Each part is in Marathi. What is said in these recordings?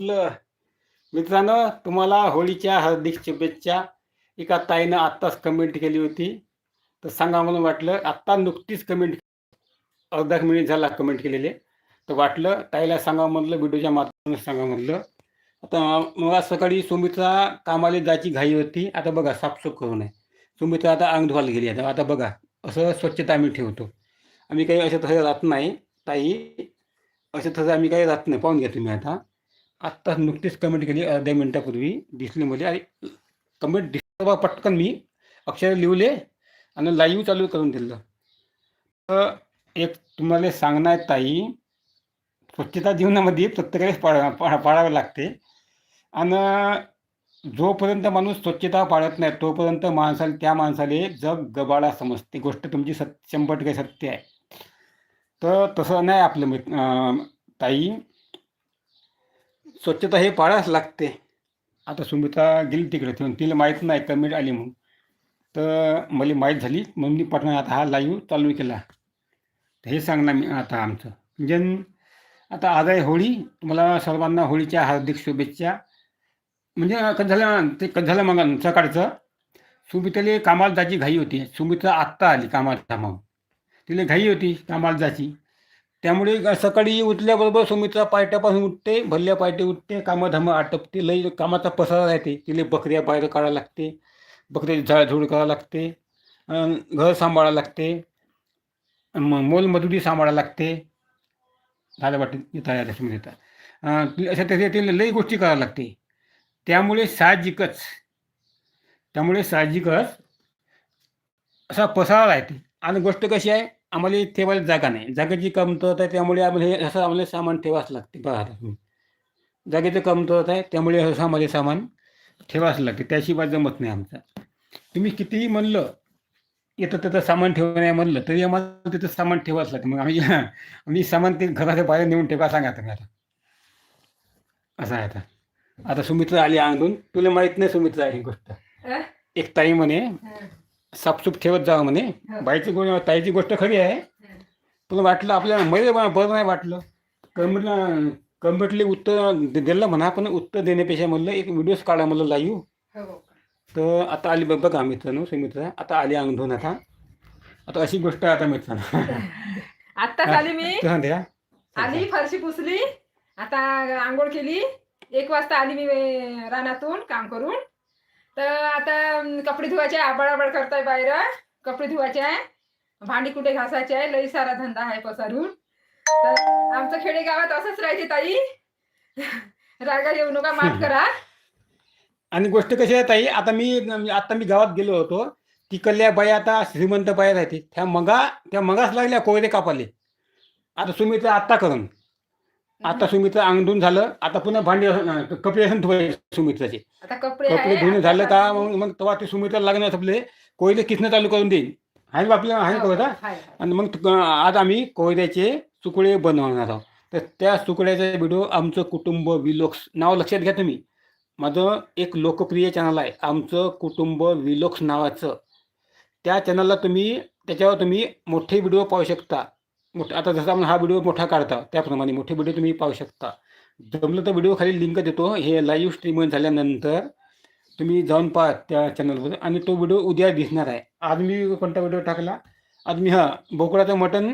ल- मित्रांनो तुम्हाला होळीच्या हार्दिक शुभेच्छा. एका ताईनं आत्ताच कमेंट केली होती. तर सांगा म्हणून वाटलं आत्ता नुकतीच कमेंट अर्धा एक मिनिट झाला कमेंट केलेले. तर वाटलं ताईला सांगा म्हणलं व्हिडिओच्या माध्यमातून सांगा म्हणलं. आता मग सकाळी सुमित्रा कामाला जायची घाई होती. आता बघा साफसूफ करू नये सुमित्रा आता अंग धुवायला गेली आता. आता बघा असं स्वच्छता आम्ही ठेवतो. आम्ही काही असं तसं राहत नाही. ताई असं तसं आम्ही काही राहत नाही. पाहून घ्या तुम्ही आता. आत्ताच नुकतीच कमेंट केली अर्ध्या मिनिटापूर्वी दिसली मध्ये आणि कमेंट दिसलं पटकन मी. अक्षर लिवले आणि लाईव्ह चालू करून दिलं. तर एक तुम्हाला सांगणार ताई स्वच्छता जीवनामध्ये प्रत्येकाने पाळा पा पाळावं लागते. आणि जोपर्यंत माणूस स्वच्छता पाळत नाही तोपर्यंत माणसाला त्या माणसाला जग गबाळा समजते. गोष्ट तुमची सत शंभर टक्के सत्य आहे. तर तसं नाही आपलं ताई. स्वच्छता हे पाळावंच लागते. आता सुमिता गेली तिकडे ठेवून तिला माहीत नाही कमेंट आली म्हणून. तर मला माहीत झाली म्हणून मी पटना आता हा लाईव्ह चालू केला. तर हे सांगणार मी आता आमचं. म्हणजे आता आज आहे होळी तुम्हाला सर्वांना होळीच्या हार्दिक शुभेच्छा. म्हणजे कसं झालं ते कसं झालं मग सकाळचं? सुमिताला कामाला जायची घाई होती. सुमिता आत्ता आली कामाला थांबावून तिला घाई होती कामाला जायची त्यामुळे सकाळी उठल्याबरोबर सुमित्रा पायट्यापासून उठते भरल्या पायटे उठते कामं आटपते लई कामाचा पसारा राहते तिला बकऱ्या बाहेर काढावं लागते बकऱ्याची झाडझूड करावं लागते घर सांभाळावं लागते म- मोलमजुरी सांभाळावं लागते. झालं वाटतं तयार सुमित्रा. अशा तशा तिला लई गोष्टी कराव्या लागते. त्यामुळे साहजिकच त्यामुळे साहजिकच असा पसारा राहते. आणि गोष्ट कशी आहे? आम्हाला ठेवायला जागा नाही. जागेची कमतरता आहे त्यामुळे आम्हाला हे असं आम्हाला सामान ठेवावंच लागते. बघा तुम्ही. जागेचं कमतरता आहे त्यामुळे असं आम्हाला सामान ठेवावंच लागते. त्याशिवाय जमत नाही आमचं. तुम्ही कितीही म्हणलं येतं त्याचं सामान ठेवणं नाही म्हणलं तरी आम्हाला तिथं सामान ठेवावंच लागतं. मग आम्ही आम्ही सामान ते घराच्या बाहेर नेऊन ठेवा सांगा तुम्ही आता. असं आहे आता. आता सुमित्रा आली अंगून तुला माहीत नाही सुमित्रा ही गोष्ट? एक ताई म्हणे साफसूफ ठेवत जावं म्हणे. हो. बाईची गोष्ट ताईची गोष्ट खरी आहे. पण वाटलं आपल्याला मध्ये बरं नाही वाटलं. कमेंटला कमेंटले उत्तर दिलं म्हणा पण उत्तर देण्यापेक्षा म्हणलं एक व्हिडिओज काढा म्हणलं लाईव्ह हो. तर आता आली बघ बघा मित्रांनो सुमित्रा. आता आली अंगधून आता. आता अशी गोष्ट आता मित्रांनो. आत्ताच आली मी. आली फरशी पुसली आता आंघोळ केली. एक वाजता आली मी रानातून काम करून. तर आता कपडे धुवायचे आबळ आबळ करताय बाहेर. कपडे धुवायचे. आहे भांडी कुठे घासायचे? आहे लई सारा धंदा आहे पसारून. तर आमचं खेडेगावात असंच राहायचे ताई. रागा येऊ नका माफ करा. आणि गोष्ट कशी आहे ताई आता मी आता मी गावात गेलो होतो. तिकडल्या बाया आता श्रीमंत बाया राहते. त्या मगा त्या मगाच लागल्या कोयदे कापाले. आता सुमित्रा आत्ता करून. आता सुमित्रा अंगधून झालं आता पुन्हा भांडी कपडे असं धुवायचे सुमित्राचे आता कपडे कपडे आहे, धुणं झालं का आता मग मग तेव्हा ते सुमित्रा लागणार आपले कोयदे किसणं चालू करून देईल आहे ना आपल्या आहे हो, कोयदा हाय, हाय. आणि मग तु- आज आम्ही कोयद्याचे सुकडे बनवणार आहोत. तर त्या सुकड्याचा व्हिडिओ आमचं कुटुंब विलोक्स नाव लक्षात घ्या तुम्ही. माझं एक लोकप्रिय चॅनल आहे आमचं कुटुंब विलोक्स नावाचं. त्या चॅनलला तुम्ही त्याच्यावर तुम्ही मोठे व्हिडिओ पाहू शकता. मोठा आता जसं आपण हा व्हिडिओ मोठा काढता त्याप्रमाणे मोठे व्हिडिओ तुम्ही पाहू शकता. जमलं तर व्हिडिओ खाली लिंक देतो. हे लाईव्ह स्ट्रीम झाल्यानंतर तुम्ही जाऊन पहा त्या चॅनलवर आणि तो व्हिडिओ उद्या दिसणार आहे. आज मी कोणता व्हिडिओ टाकला? आज मी हां बोकडाचं मटण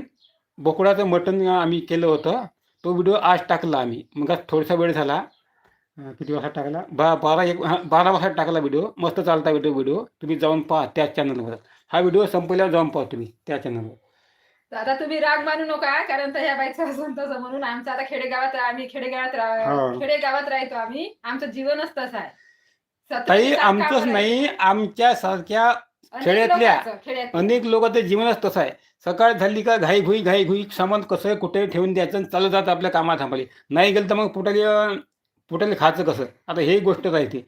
बोकडाचं मटण आम्ही केलं होतं. तो व्हिडिओ आज टाकला आम्ही. मग आज थोडासा वेळ झाला. किती वाजता टाकला? बा बारा एक हा, बारा वाजता टाकला व्हिडिओ मस्त चालता व्हिडिओ व्हिडिओ तुम्ही जाऊन पहा त्या चॅनलवर हा व्हिडिओ संपल्यावर जाऊन पहा तुम्ही त्या चॅनलवर तर आता तुम्ही राग मानू नका कारण तर ह्या बाईचं असं तसं म्हणून आमचं आता खेडेगावात आम्ही खेडेगावात हो. खेडेगावात राहतो आम्ही. आमचं जीवनच तसं आहे. ताई आमचंच नाही. आमच्या सारख्या अनेक खेड्यातल्या लोकांचं, खेड्यात अनेक लोकांचं जीवनच तसं आहे. सकाळ झाली का घाई घुई घाई घुई सामान कसं कुठे ठेवून द्यायचं आणि चालू जातं आपल्या कामात थांबले. नाही गेलं तर मग पोटाले पोटाले खायचं कसं? आता हे गोष्ट राहते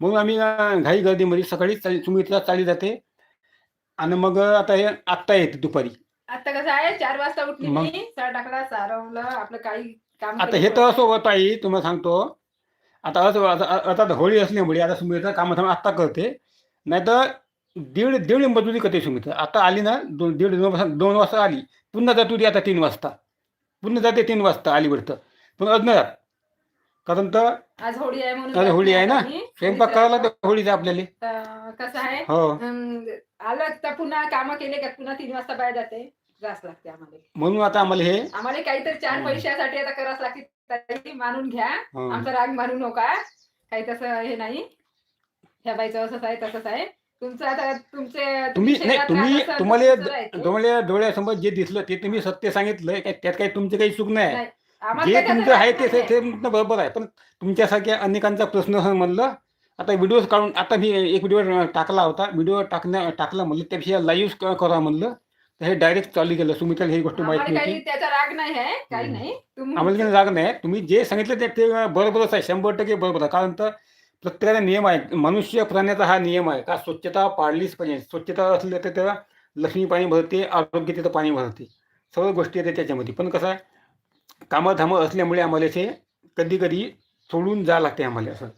म्हणून आम्ही अं, घाई गर्दीमध्ये सकाळी चाली सुमित्रा चाली जाते. आणि मग आता हे आत्ता येते दुपारी. आता कसं आहे चार वाजता उठली मग? मी सारवलं आपलं काही काम आता. हे तर असं होत आहे तुम्हाला सांगतो. आता असं आता होळी असल्यामुळे आता सुमित्रा कामं थांबा आत्ता करते. नाही तर दीड दीड मजुरी करते सुमित्रा आता आली ना दोन दीड दोन वाजता दोन वाजता आली. पुन्हा जातो ती आता तीन वाजता. पुन्हा जाते तीन वाजता आली वाटतं पण अजून कारण तर आज होळी आहे म्हणून आज होळी आहे ना? स्वयंपाक करावा लागतो होळीचा आपल्याला. तर कसं आहे हो. आलं तर पुन्हा कामं केले का? पुन्हा तीन वाजता बाहेर जाते. जास लागते आम्हाला. म्हणून आता आम्हाला हे आम्हाला काहीतरी चार. पैशासाठी आता करावंच लागते. मानून घ्या. आमचा राग मानू नका. काही तसं हे नाही. ह्या बाईचं असंच आहे तसंच आहे. तुमचं आता तुमचे तुम्ही नाही तुम्ही तुम्हाला. तुम्हाला डोळ्यासमोर जे दिसलं ते तुम्ही सत्य सांगितलं काय त्यात काही तुमची काही चूक नाही. जे तुमचं आहे ते बरोबर आहे. पण तुमच्यासारख्या अनेकांचा प्रश्न म्हणलं आता व्हिडिओ काढून आता मी एक व्हिडिओ टाकला होता. व्हिडिओ टाकण्या टाकला म्हणलं त्यापेक्षा लाईव्ह करा म्हणलं. हे डायरेक्ट चालू केलं सुमित्राला ही गोष्ट माहिती आम्हाला काही नव्हती त्याचा राग नाही आहे काही हम्म. नाही. तुम्ही आम्हाला काही राग नाही. तुम्ही जे सांगितलं ते ते बरोबरच आहे. शंभर टक्के बरोबर आहे. कारण तर प्रत्येकाचा नियम आहे. मनुष्य प्राण्याचा हा नियम आहे. का स्वच्छता पाळलीच पाहिजे. स्वच्छता असली तर त्याला लक्ष्मी पाणी भरते आरोग्य तिथं पाणी भरते. सर्व गोष्टी येतात त्याच्यामध्ये. पण कसं आहे कामं धामं असल्यामुळे आम्हाला ते कधी कधी सोडून जा लागते आम्हाला असं.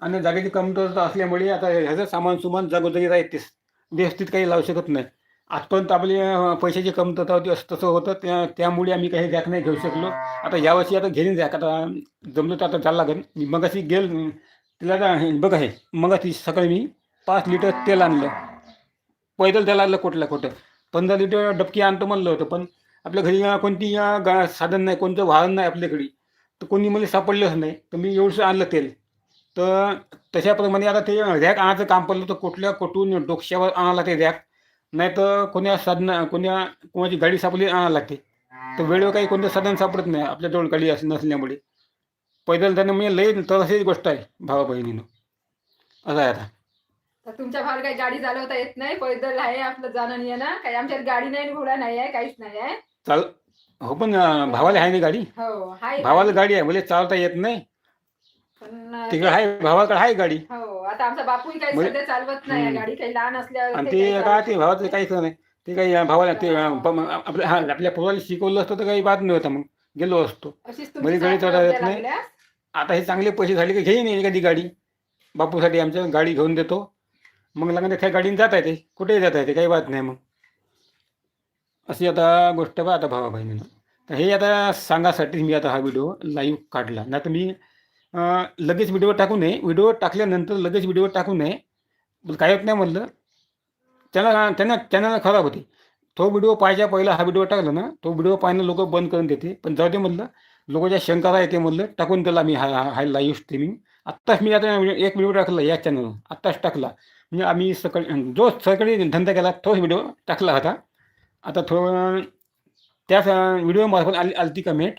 आणि जागेची कमतरता असल्यामुळे आता ह्याचं सामान सुमान जागोजागी राहतेच. व्यवस्थित काही लावू शकत नाही. आजपर्यंत आपली पैशाची कमतरता होती असं तसं होतं. त्या त्यामुळे आम्ही काही रॅक नाही घेऊ शकलो. आता यावर्षी आता घेईन जॅक आता जमलं तर आता जायला लागेल मी मग अशी गेल तिला आता बघा हे मग ती सकाळी मी पाच लिटर तेल आणलं. पैदल तेल आणलं कुठलं कुठं. पंधरा लिटर डबकी आणतो म्हणलं होतं पण आपल्या घरी कोणती गा साधन नाही कोणतं वाहन नाही आपल्याकडे तर कोणी मला सापडलंच नाही. तर मी एवढंसं आणलं तेल. तर तशाप्रमाणे आता ते रॅक आणायचं काम पडलं तर कुठल्या कुठून डोक्यावर आणायला ते रॅक? नाही तर कोण्या साधन कोण्या कोणाची गाडी सापडली आणायला लागते. तर वेळेवर काही कोणतं साधन सापडत नाही आपल्याजवळ गाडी अस नसल्यामुळे. पैदल जाणं म्हणजे लय तर अशीच गोष्ट आहे भावा बहिणीनं. असं आहे आता. तर तुमच्या भावाला काही गाडी चालवता येत नाही पैदल आहे आपलं जाणं येणं. काही आमच्यात गाडी नाही घोडा नाही आहे काहीच नाही आहे. चाल हो पण अं, भावाला आहे ना गाडी? हो हाय भावाला गाडी आहे म्हणजे चालता येत नाही. पण, तिकडे आहे भावाकडे आहे गाडी. हो आता आमचा बापूही काही म्हणजे- सध्या चालवत नाही आहे हम्म. गाडी काही लहान असल्यावर आणि ते चालवत काय ते भावाचं काही खरं नाही. ते काही भावाला ते आपल्या हा आपल्या पोराला शिकवलं असतं तर काही बात नव्हता मग. गेलो असतो. अशीच म्हणजे तुमची गाडी साथ चालवता येत नाही. लागल्यास. आता हे चांगले पैसे झाले की घेईन एखादी गाडी. बापूसाठी आमच्या गाडी घेऊन देतो. मग लागून त्या गाडीने जाता येते. कुठेही जाता येते काही बात नाही मग. अशी आता गोष्ट बा आता भावा बहिणीनं तर हे आता सांगासाठी मी आता हा व्हिडिओ लाईव्ह काढला. नाही तर मी लगेच व्हिडिओ टाकू नये. व्हिडिओ टाकल्यानंतर लगेच व्हिडिओ टाकू नये. काय होत नाही म्हणलं. त्यांना त्यांना त्यांना खराब होते. तो व्हिडिओ पाहायच्या पहिला हा व्हिडिओ टाकला ना तो व्हिडिओ पाहणं लोक बंद करून देते. पण जाऊ दे म्हणलं लोकांच्या शंका येते म्हणलं टाकून त्याला मी हा हा- लाईव्ह स्ट्रीमिंग आत्ताच मी आता एक व्हिडिओ टाकला या चॅनलवर आत्ताच टाकला. म्हणजे आम्ही सकाळी जो सकाळी धंदा केला तोच व्हिडिओ टाकला होता. आता थोडं त्याच व्हिडिओमार्फत आली आली ती कमेंट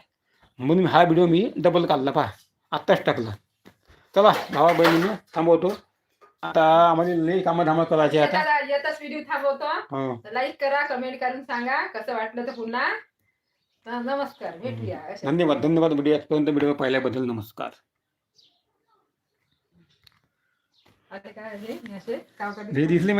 म्हणून हा व्हिडिओ मी डबल काढला पहा. आत्ताच टाकला. चला भावा बहिणीनं थांबवतो. आता आम्हाला लई कामं धामं करायचे आता. येतच व्हिडिओ थांबवतो. हो. लाईक करा कमेंट करून सांगा कसं वाटलं तर पुन्हा. तर नमस्कार भेटूया. अशा- धन्यवाद धन्यवाद. व्हिडिओ आजपर्यंत व्हिडिओ पाहिल्याबद्दल नमस्कार. आता काय आहे? हे असे काव हे दिसले